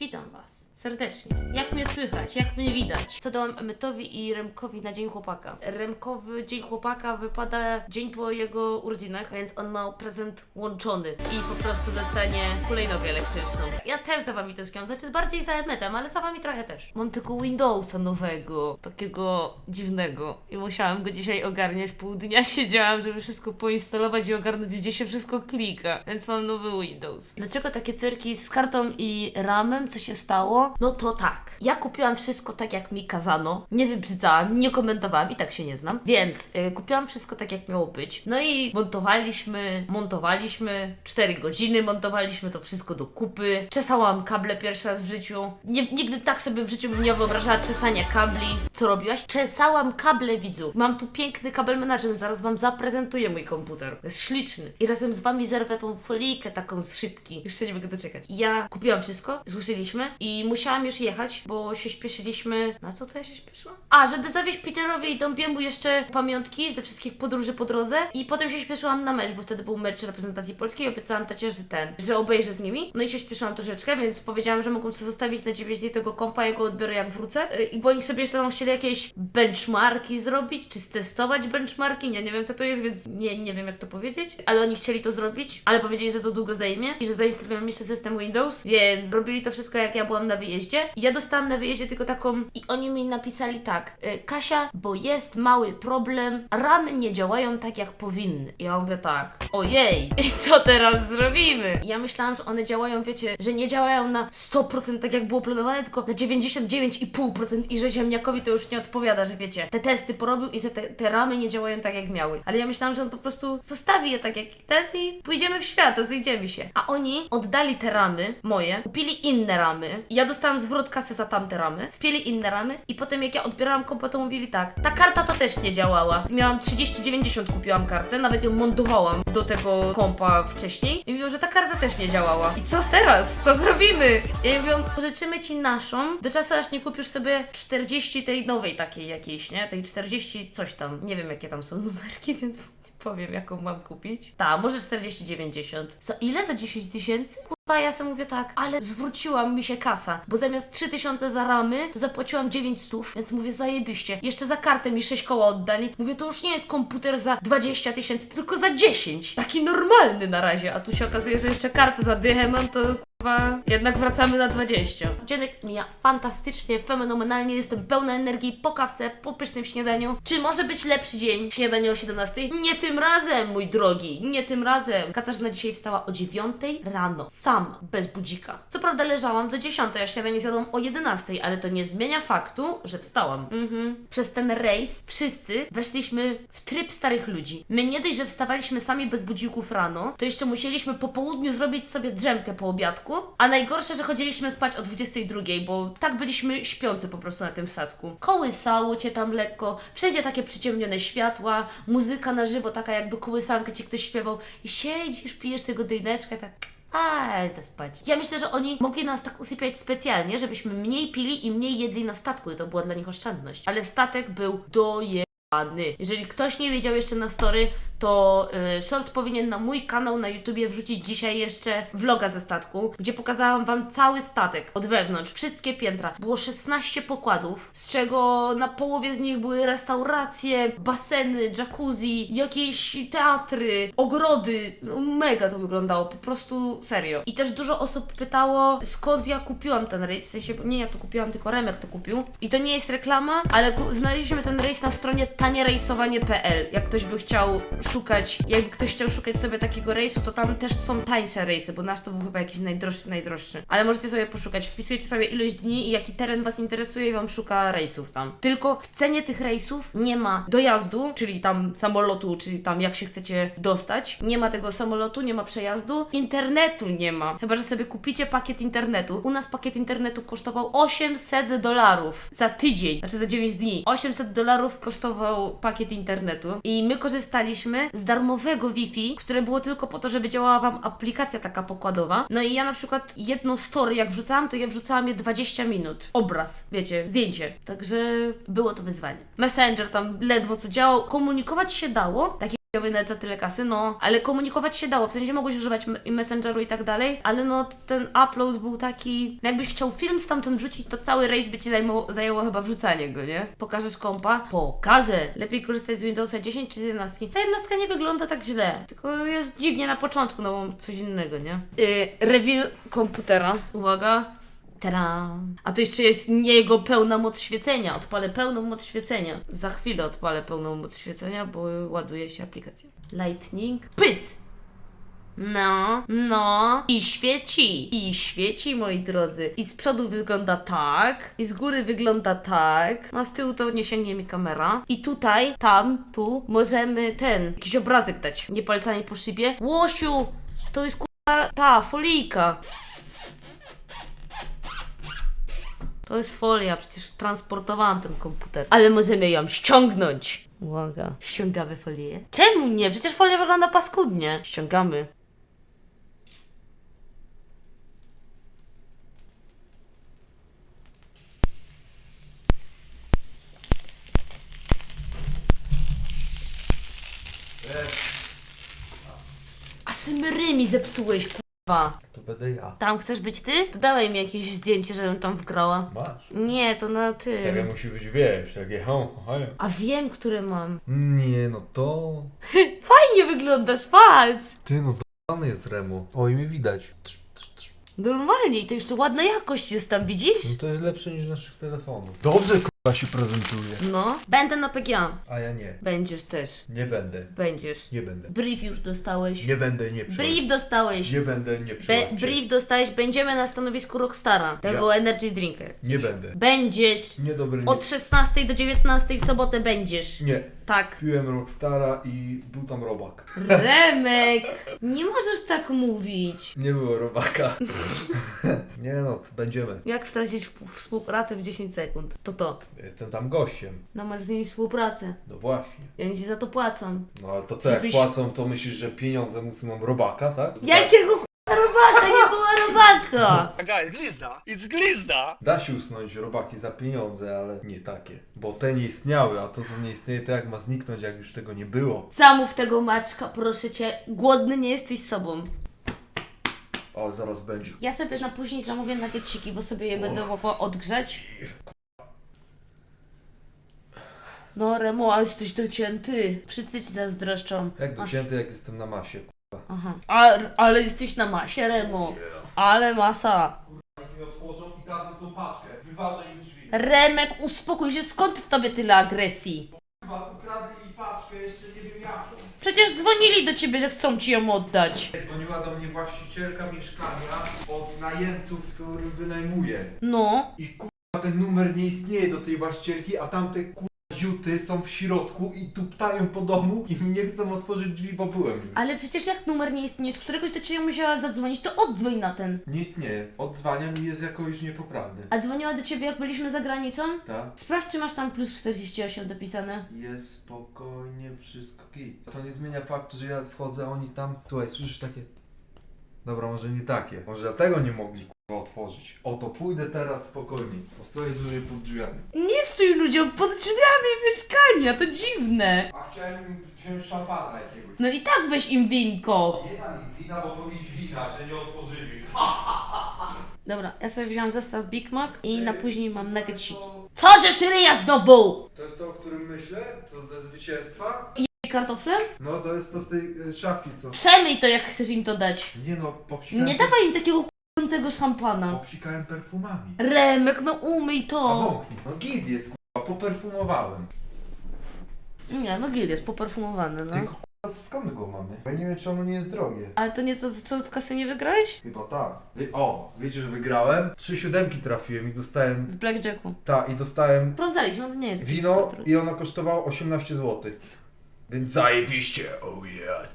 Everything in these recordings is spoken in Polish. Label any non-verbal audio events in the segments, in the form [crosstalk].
Witam Was serdecznie. Jak mnie słychać? Jak mnie widać? Co dałam Emytowi i Remkowi na Dzień Chłopaka? Remkowy Dzień Chłopaka wypada dzień po jego urodzinach, więc on ma prezent łączony i po prostu dostanie hulajnogę elektryczną. Ja też za Wami tęskniłam, znaczy bardziej za Emetem, ale za Wami trochę też. Mam tylko Windowsa nowego, takiego dziwnego i musiałam go dzisiaj ogarniać. Pół dnia [laughs] siedziałam, żeby wszystko poinstalować i ogarnąć, gdzie się wszystko klika, więc mam nowy Windows. Dlaczego takie cyrki z kartą i ramem? Co się stało? No to tak. Ja kupiłam wszystko tak, jak mi kazano. Nie wybrzydzałam, nie komentowałam i tak się nie znam. Więc y, kupiłam wszystko tak, jak miało być. No i montowaliśmy, montowaliśmy. 4 godziny montowaliśmy to wszystko do kupy. Czesałam kable pierwszy raz w życiu. Nie, nigdy tak sobie w życiu bym nie wyobrażała czesania kabli. Co robiłaś? Czesałam kable widzu. Mam tu piękny kabel management, zaraz Wam zaprezentuję mój komputer. Jest śliczny. I razem z Wami zerwę tą folijkę taką z szybki. Jeszcze nie mogę doczekać. Ja kupiłam wszystko, złożyliśmy i musiałam już jechać, bo się śpieszyliśmy. Na co to ja się śpieszyłam? A, żeby zawieźć Peterowi i Dąbiemu jeszcze pamiątki ze wszystkich podróży po drodze i potem się śpieszyłam na mecz, bo wtedy był mecz reprezentacji polskiej i obiecałam tacie, że ten, że obejrzę z nimi. No i się śpieszyłam troszeczkę, więc powiedziałam, że mogą sobie zostawić na 9 dni tego kompa, ja go odbiorę jak wrócę. Yy, I bo oni sobie jeszcze tam chcieli jakieś benchmarki zrobić, czy stestować benchmarki, ja nie wiem co to jest, więc nie, nie wiem jak to powiedzieć, ale oni chcieli to zrobić, ale powiedzieli, że to długo zajmie i że zainstalują jeszcze system Windows, więc robili to wszystko jak ja byłam na wyjeździe. I ja dostałam na wyjeździe tylko taką i oni mi napisali tak, y, Kasia, bo jest mały problem, ramy nie działają tak jak powinny. I ja mówię tak, ojej, [laughs] i co teraz zrobimy? I ja myślałam, że one działają, wiecie, że nie działają na 100% tak jak było planowane, tylko na 99,5% i że ziemniakowi to już nie odpowiada, że wiecie, te testy porobił i że te, te ramy nie działają tak jak miały. Ale ja myślałam, że on po prostu zostawi je tak jak ten i pójdziemy w świat, rozejdziemy się. A oni oddali te ramy moje, kupili inne ramy ja dostałam zwrot kasy za tamte ramy, wpieli inne ramy i potem jak ja odbierałam kompa, to mówili tak, ta karta to też nie działała. Miałam 3090 kupiłam kartę, nawet ją montowałam do tego kompa wcześniej i mówią, że ta karta też nie działała. I co teraz? Co zrobimy? I mówią, pożyczymy ci naszą, do czasu aż nie kupisz sobie 40 tej nowej takiej jakiejś, nie? Tej 40 coś tam. Nie wiem jakie tam są numerki, [laughs] więc powiem jaką mam kupić. Ta, może 40,90. Co, ile za 10 tysięcy? Ja sobie mówię tak, ale zwróciła mi się kasa, bo zamiast 3000 za ramy, to zapłaciłam 900, więc mówię zajebiście. Jeszcze za kartę mi 6 koła oddali. Mówię, to już nie jest komputer za 20 tysięcy, tylko za 10. Taki normalny na razie, a tu się okazuje, że jeszcze kartę za dychę mam, to jednak wracamy na 20. Dzienek mija fantastycznie, fenomenalnie, jestem pełna energii po kawce, po pysznym śniadaniu. Czy może być lepszy dzień? Śniadanie o 17? Nie tym razem, mój drogi, nie tym razem. Katarzyna dzisiaj wstała o 9 rano, sama, bez budzika. Co prawda leżałam do 10, a śniadanie zjadłam o 11, ale to nie zmienia faktu, że wstałam. Mhm. Przez ten rejs wszyscy weszliśmy w tryb starych ludzi. My nie dość, że wstawaliśmy sami bez budzików rano, to jeszcze musieliśmy po południu zrobić sobie drzemkę po obiadku, a najgorsze, że chodziliśmy spać o 22, bo tak byliśmy śpiący po prostu na tym statku. Kołysało cię tam lekko, wszędzie takie przyciemnione światła, muzyka na żywo, taka jakby kołysankę ci ktoś śpiewał i siedzisz, pijesz tego drineczka tak... A, to spać. Ja myślę, że oni mogli nas tak usypiać specjalnie, żebyśmy mniej pili i mniej jedli na statku i to była dla nich oszczędność. Ale statek był dojebany. Jeżeli ktoś nie wiedział jeszcze na story, to y, short powinien na mój kanał na YouTubie wrzucić dzisiaj jeszcze vloga ze statku, gdzie pokazałam Wam cały statek od wewnątrz, wszystkie piętra. Było 16 pokładów, z czego na połowie z nich były restauracje, baseny, jacuzzi, jakieś teatry, ogrody. No, mega to wyglądało, po prostu serio. I też dużo osób pytało, skąd ja kupiłam ten rejs, w sensie, nie ja to kupiłam, tylko Remek to kupił. I to nie jest reklama, ale znaleźliśmy ten rejs na stronie tanierejsowanie.pl. Jak ktoś by chciał szukać, jakby ktoś chciał szukać sobie takiego rejsu, to tam też są tańsze rejsy, bo nasz to był chyba jakiś najdroższy, najdroższy. Ale możecie sobie poszukać, wpisujecie sobie ilość dni i jaki teren Was interesuje i Wam szuka rejsów tam. Tylko w cenie tych rejsów nie ma dojazdu, czyli tam samolotu, czyli tam jak się chcecie dostać. Nie ma tego samolotu, nie ma przejazdu. Internetu nie ma. Chyba, że sobie kupicie pakiet internetu. U nas pakiet internetu kosztował 800 dolarów za tydzień, znaczy za 9 dni. 800 dolarów kosztował pakiet internetu i my korzystaliśmy z darmowego Wi-Fi, które było tylko po to, żeby działała Wam aplikacja taka pokładowa. No i ja na przykład jedno story jak wrzucałam, to ja wrzucałam je 20 minut. Obraz, wiecie, zdjęcie. Także było to wyzwanie. Messenger tam ledwo co działał. Komunikować się dało, takie nawet za tyle kasy, no, ale komunikować się dało, w sensie mogłeś używać Messengeru i tak dalej, ale no ten upload był taki, no jakbyś chciał film stamtąd wrzucić, to cały rejs by ci zajmowało, zajęło chyba wrzucanie go, nie? Pokażesz kompa? Pokażę! Lepiej korzystać z Windowsa 10 czy z 11. Ta 11 nie wygląda tak źle, tylko jest dziwnie na początku, no bo coś innego, nie? Yy, reveal komputera, uwaga. Tadam. A to jeszcze jest nie jego pełna moc świecenia. Odpalę pełną moc świecenia. Za chwilę odpalę pełną moc świecenia, bo ładuje się aplikacja. Lightning. Pyc! No, no. I świeci. I świeci, moi drodzy. I z przodu wygląda tak. I z góry wygląda tak. No, z tyłu to nie sięgnie mi kamera. I tutaj, tam, tu możemy ten, jakiś obrazek dać. Nie palcami po szybie. Łosiu! To jest kurwa ta folijka. To jest folia, przecież transportowałam ten komputer. Ale możemy ją ściągnąć. Uwaga, ściągamy folię. Czemu nie? Przecież folia wygląda paskudnie. Ściągamy. A symery mi zepsułeś, To będę ja. Tam chcesz być ty? To dawaj mi jakieś zdjęcie, żebym tam wgrała. Masz. Nie, to na Takie tym. musi być, wiesz, takie hą. A wiem, które mam. Nie, no to... [laughs] Fajnie wyglądasz, patrz! Ty, no to jest Remo. Oj, mnie widać. Normalnie i to jeszcze ładna jakość jest tam, widzisz? No to jest lepsze niż naszych telefonów. Dobrze, k***a się prezentuje. No. Będę na PGA. A ja nie. Będziesz też. Nie będę. Będziesz. Nie będę. Brief już dostałeś. Nie będę, nie przychodź. Brief dostałeś. Nie będę, nie Be brief dostałeś, będziemy na stanowisku Rockstara. Tego energy drinka. jak Nie coś. będę. Będziesz. Niedobry, nie. Od 16 do 19 w sobotę będziesz. Nie. Tak. Piłem Rockstara i był tam robak. Remek! Nie możesz tak mówić. Nie było robaka. [laughs] nie no, będziemy. Jak stracić w- współpracę w 10 sekund? To to. Jestem tam gościem. No masz z nimi współpracę. No właśnie. I oni ci za to płacą. No ale to co, jak Żebyś- płacą, to myślisz, że pieniądze muszą robaka, tak? Jakiego k***a robaka? Nie było robaka! Guys, glizda! It's glizda! Da się usunąć robaki za pieniądze, ale nie takie. Bo te nie istniały, a to co nie istnieje, to jak ma zniknąć, jak już tego nie było. Zamów tego maczka, proszę cię. Głodny nie jesteś sobą. O, zaraz będzie. Ja sobie na później zamówię nagieciki, bo sobie je będę mogła odgrzać. No Remo, a jesteś docięty. Wszyscy ci zazdroszczą. Jak Masz- docięty, jak jestem na masie. k***a. Aha. A, ale jesteś na masie, Remo. Ale masa. mi otworzą i dadzą tą paczkę. Wyważę im drzwi. Remek, uspokój się, skąd w tobie tyle agresji? Chyba ukradli mi paczkę, jeszcze nie wiem jaką. Przecież dzwonili do ciebie, że chcą ci ją oddać. Dzwoniła do mnie właścicielka mieszkania od najemców, którym wynajmuję. No. I kurwa ten numer nie istnieje do tej właścicielki, a tamte kurwa ziuty są w środku i tu ptają po domu i nie chcą otworzyć drzwi, bo byłem już. Ale przecież jak numer nie istnieje, z któregoś do ciebie musiała zadzwonić, to oddzwoń na ten. Nie istnieje. Odzwaniam i jest jako już niepoprawny. A dzwoniła do ciebie, jak byliśmy za granicą? Tak? Sprawdź, czy masz tam plus 48 dopisane. Jest spokojnie, wszystko git. To nie zmienia faktu, że ja wchodzę, a oni tam... Słuchaj, słyszysz takie... Dobra, może nie takie. Może dlatego nie mogli otworzyć. Oto pójdę teraz spokojnie. Postoję dłużej pod drzwiami. Nie stój ludziom pod drzwiami mieszkania, to dziwne. A chciałem wziąć szampana jakiegoś. No i tak weź im winko. Nie dam im wina, bo to ich wina, że nie otworzyli. Dobra, ja sobie wziąłam zestaw Big Mac i na później mam nuggetsiki. Co, żeś ryja znowu? To jest to, o którym myślę? Co ze zwycięstwa? Kartoflem? No, to jest to z tej y, szafki, co... Przemyj to, jak chcesz im to dać. Nie no, popsikałem... Nie dawaj im takiego k***ącego szampana. Popsikałem perfumami. Remek, no umyj A to. No git jest, kurwa, poperfumowałem. Nie, no gil jest poperfumowany, no. Tylko kurwa, skąd go mamy? Ja nie wiem, czy ono nie jest drogie. Ale to nie to, co w kasynie wygrałeś? Chyba tak. Wy... O, wiecie, że wygrałem? Trzy siódemki trafiłem i dostałem... W Blackjacku. Ta, i dostałem Sprawdzaliśmy, no to nie jest jakiś wino super i ono kosztowało 18 zł. Więc zajebiście, oh yeah.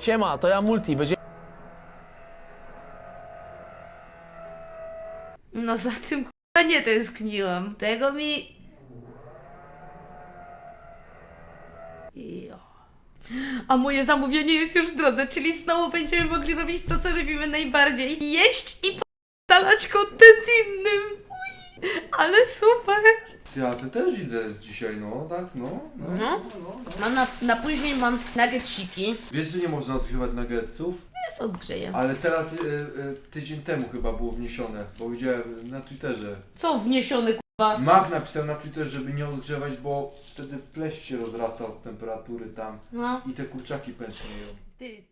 Siema, to ja Multi, będzie... No za tym k***a nie tęskniłam. Tego mi... Jo. A moje zamówienie jest już w drodze, czyli znowu będziemy mogli robić to, co robimy najbardziej. Jeść i dalać content innym. Uj, ale super. Ty, a ty też widzę jest dzisiaj, no, tak, no. No, No. no, no, no. Mam na, na później mam nuggetsiki. Wiesz, że nie można odgrzewać nuggetsów? Jest odgrzeję. Ale teraz y, y, tydzień temu chyba było wniesione, bo widziałem na Twitterze. Co wniesiony kurwa? Mac napisał na Twitterze, żeby nie odgrzewać, bo wtedy pleść się rozrasta od temperatury tam No. i te kurczaki pęcznieją. Ty.